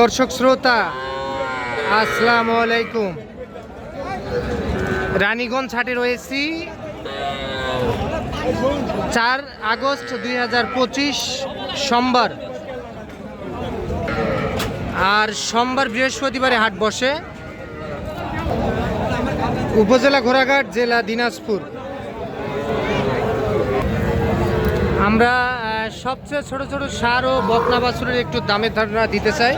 দর্শক শ্রোতা, আসসালামু আলাইকুম। রানীগঞ্জ হাটে রয়েছি। চার আগস্ট দুই হাজার পঁচিশ সোমবার। আর সোমবার বৃহস্পতিবারে হাট বসে। উপজেলা ঘোড়াঘাট, জেলা দিনাজপুর। আমরা সবচেয়ে ছোট ছোট সার ও বকনা বাছুরের একটু দামের ধারণা দিতে চাই।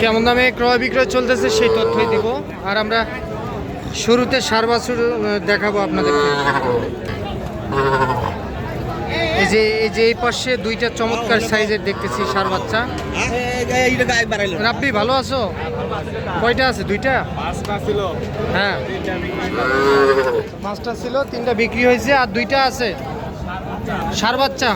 কেমন দামে ক্রয় বিক্রয় চলতেছে সেই তথ্যই দিব। আর আমরা শুরুতে সার বাছুর দেখাবো আপনাদেরকে। এই যে এই যে এই পাশে দুইটা চমৎকার সাইজের দেখতেছি সার বাচ্চা। রাব্বি, ভালো আছো? কয়টা আছে? দুইটা? হ্যাঁ। পাঁচটা ছিল, তিনটা বিক্রি হয়েছে, আর দুইটা আছে। সার বাচ্চা।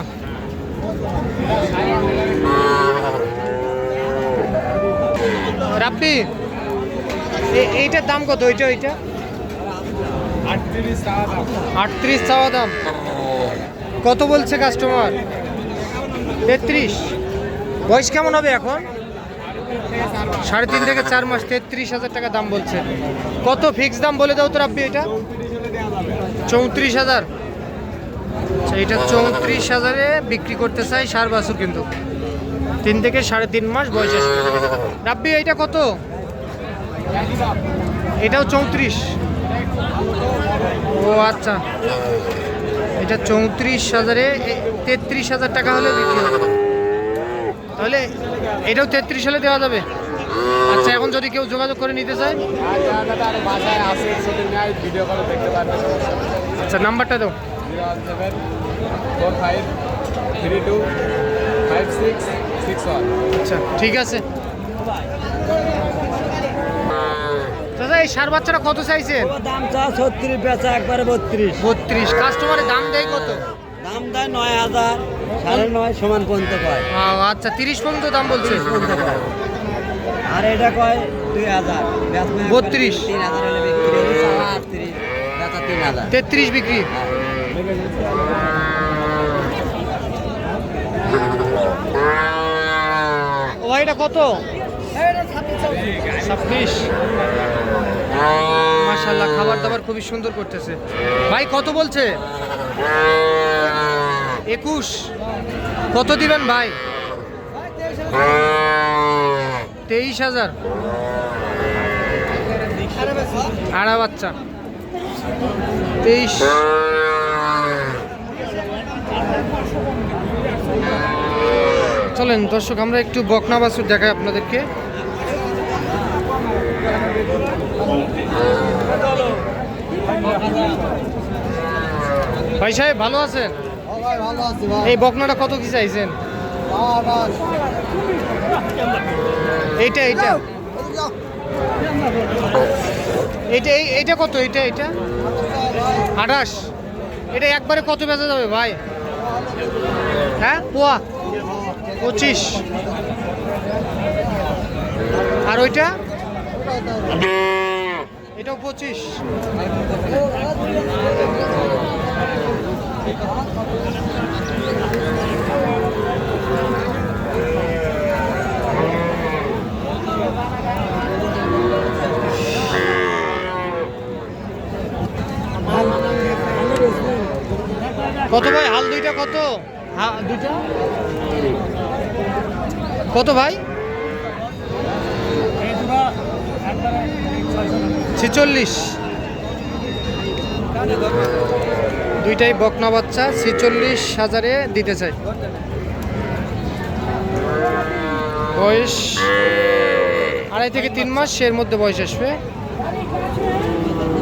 রাব্বি এইটার দাম কত? ওইটা ওইটা আটত্রিশ চাওয়া দাম। কত বলছে কাস্টমার তেত্রিশ। বয়স কেমন হবে এখন? সাড়ে তিন থেকে চার মাস, তেত্রিশ হাজার টাকা দাম বলছে। কত ফিক্স দাম বলে দাও তো রাব্বি এটা? চৌত্রিশ হাজার। আচ্ছা, এটা চৌত্রিশ হাজারে বিক্রি করতে চাই সার বাছুর কিন্তু। তিন থেকে সাড়ে তিন মাস বয়স রাব্বি এইটা কত? এটাও চৌত্রিশ। ও আচ্ছা। এটা চৌত্রিশ হাজারে তেত্রিশ হাজার টাকা হলে বিক্রি হবে। তাহলে এটাও তেত্রিশ হলে দেওয়া যাবে। আচ্ছা এখন যদি কেউ যোগাযোগ করে নিতে চায়। আচ্ছা নাম্বারটা দাও। Zero one seven four five three two five six six one আচ্ছা ঠিক আছে। দাদা এই সার বাচ্চাটা কত চাইছেন দাম চা ছত্রিশ বেচা একবারে বত্রিশ। বত্রিশ। কাস্টমারের দাম দেয় কত? দাম দেয় নয় হাজার সাড়ে নয় সমান পর্যন্ত পায় ও, আচ্ছা তিরিশ পর্যন্ত দাম বলছে। আর এটা কয়? দুই হাজার। 32 তিন হাজার তিন তেত্রিশ বিক্রি। ও এটা কত? ছাব্বিশ। মাশাল্লাহ খাবার দাবার খুবই সুন্দর করতেছে। ভাই, কত বলছে? একুশ। কত দিবেন ভাই? তেইশ হাজার। আড়া বাচ্চা। তেইশ। চলেন, দর্শক, আমরা একটু বকনা বাছুর দেখাই আপনাদেরকে। ভাই সাহেব, ভালো আছেন? এই বকনাটা কত কি চাইছেন? এইটা এইটা। এইটা, এই- এইটা কত? এইটা এইটা? আঠাশ। এটা একবারে কত বেচা যাবে, ভাই? হ্যাঁ পোয়া। পঁচিশ। আর ওইটা? এটাও পঁচিশ কত ভাই হাল দুইটা কত? কত ভাই? ছেচল্লিশ। দুইটাই বকনা বাচ্চা, ছেচল্লিশ হাজারে দিতে চাই। বয়স আড়াই থেকে তিন মাস, এর মধ্যে বয়স আসবে।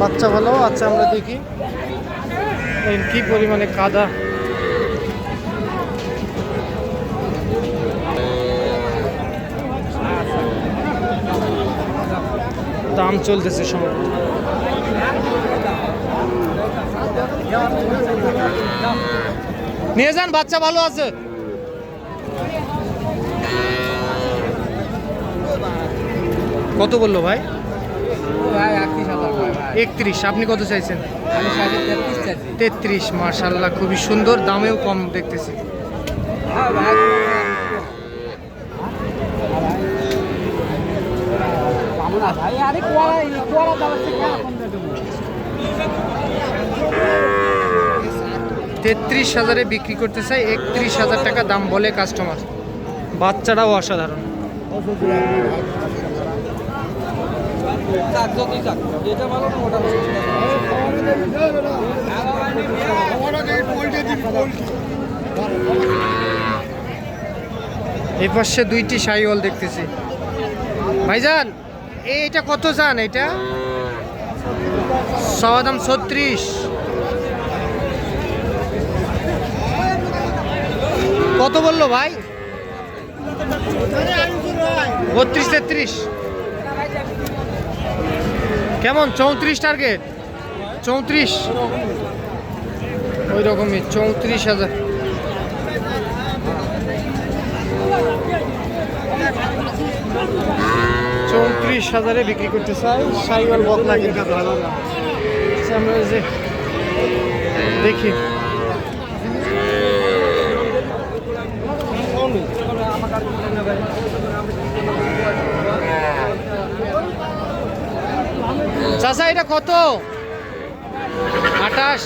বাচ্চা ভালো আচ্ছা আমরা দেখি। কি পরিমাণে কাদা। দাম চলতেছে সম্ভবত নিয়ে যান, বাচ্চা ভালো আছে। কত বলল ভাই? একত্রিশ, আপনি কত চাইছেন? তেত্রিশ মার্শাল্লাহ খুবই সুন্দর, দামেও কম দেখতেছি হ্যাঁ ভাই তেত্রিশ হাজারে বিক্রি করতে চাই একত্রিশ হাজার টাকা দাম বলে কাস্টমার বাচ্চারাও অসাধারণ। এই পাশে দুইটি সাইওয়াল দেখতেছি। ভাইজান এইটা কত চান এটা সওয়া দাম ছত্রিশ। কত বলল ভাই? বত্রিশ তেত্রিশ। কেমন? চৌত্রিশ টার্গেট চৌত্রিশ। ওই রকমই চৌত্রিশ হাজার। চৌত্রিশ হাজারে বিক্রি করতে চাই। সাইওয়াল বকনা কিন্তু আচ্ছা, আমরা যে দেখি। চাচা এটা কত? আঠাশ।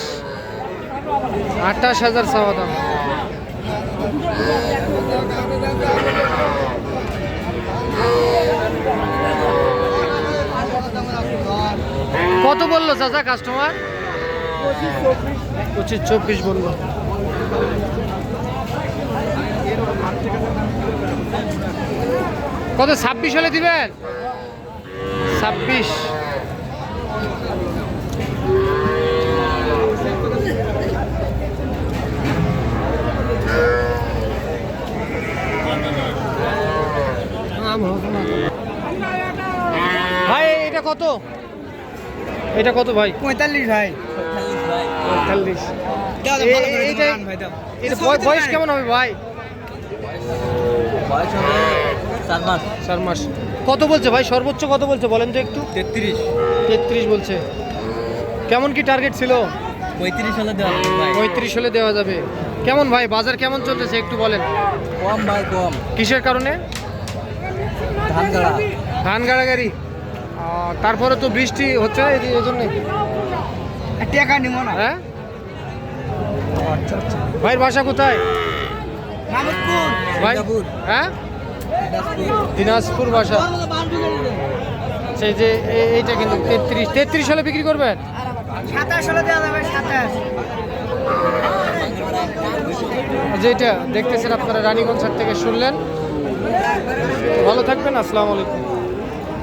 আঠাশ হাজার চাওয়া দাম কত বলল চাচা কাস্টমার পঁচিশ চব্বিশ বলল। কত ছাব্বিশ হলে দিবেন? ছাব্বিশ। ভাই এটা কত? এটা কত ভাই? পঁয়তাল্লিশ ভাই। পঁয়তাল্লিশ। বয়স কেমন হবে ভাই? চার মাস। চার মাস। কত বলছে ভাই? সর্বোচ্চ কত বলছে? বলেন তো একটু। তেত্রিশ। তেত্রিশ বলছে। কেমন কি টার্গেট ছিল? পঁয়ত্রিশ হলে দেওয়া যাবে পঁয়ত্রিশ হলে দেওয়া যাবে। কেমন ভাই? বাজার কেমন চলতেছে একটু বলেন। কম ভাই কম। কিসের কারণে? ধান গাড়া। ধান গাড়াগাড়ি। তারপরে তো বৃষ্টি হচ্ছে এই জন্য? টাকা নিব না। হ্যাঁ? ভাইয়ের বাসা কোথায়? ভাই? হ্যাঁ? দিনাজপুর বাসা। সেই যে এইটা কিন্তু তেত্রিশ। তেত্রিশ হলে বিক্রি করবেন? যেটা দেখতেছেন আপনারা রানীগঞ্জ থেকে শুনলেন। ভালো থাকবেন আসসালামু আলাইকুম।